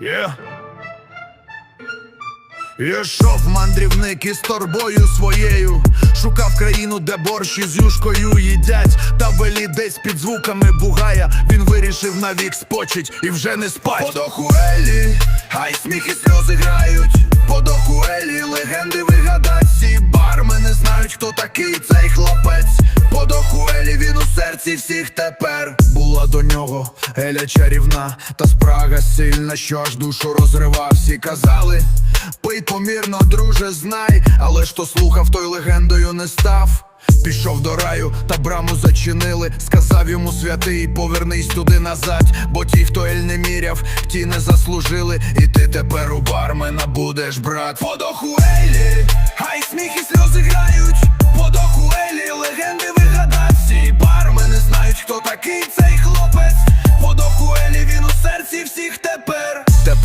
Yeah. Ішов мандрівник із торбою своєю, шукав країну, де борщі з юшкою їдять, та велі десь під звуками бугая. Він вирішив навік спочить і вже не спать. По дохуелі, хай сміх і сльози грають. По дохуелі легенди вигадать. Всі бармени знають, хто такий цей хлопець. По дохуелі він у серці всіх тепер. До нього Еля чарівна, та спрага сильна, що аж душу розривав. Всі казали. Пий помірно, друже, знай, але ж то слухав, той легендою не став. Пішов до раю, та браму зачинили. Сказав йому святий, повернись туди назад. Бо ті, хто ель не міряв, ті не заслужили. І ти тепер у бармена будеш, брат. По дохуелі, хай сміх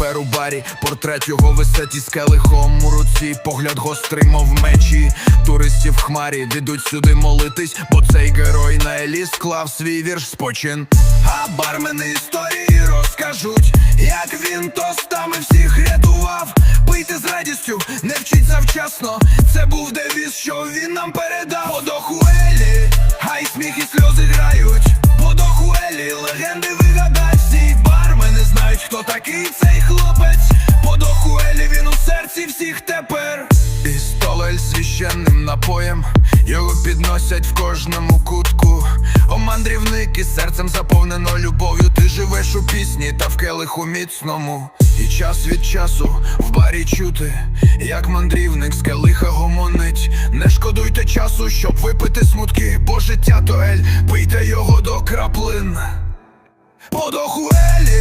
тепер. У барі портрет його висить із келихом у руці, погляд гострий, мов мечі. Туристів хмарі дідуть сюди молитись, бо цей герой на елі склав свій вірш спочин. А бармени історії розкажуть, як він тостами всіх рятував. Пийте з радістю, не вчить завчасно. Це був девіз, що він нам передав. По дохуелі, хай сміх і сльози грають. По дохуелі, легенди вигадають всі бармени знають, хто такий цей напоєм його підносять в кожному кутку. О, мандрівник із серцем заповнено любов'ю. Ти живеш у пісні та в келиху міцному. І час від часу в барі чути, як мандрівник з келиха гомонить. Не шкодуйте часу, щоб випити смутки, бо життя то ель, пийте його до краплин. По дохуелі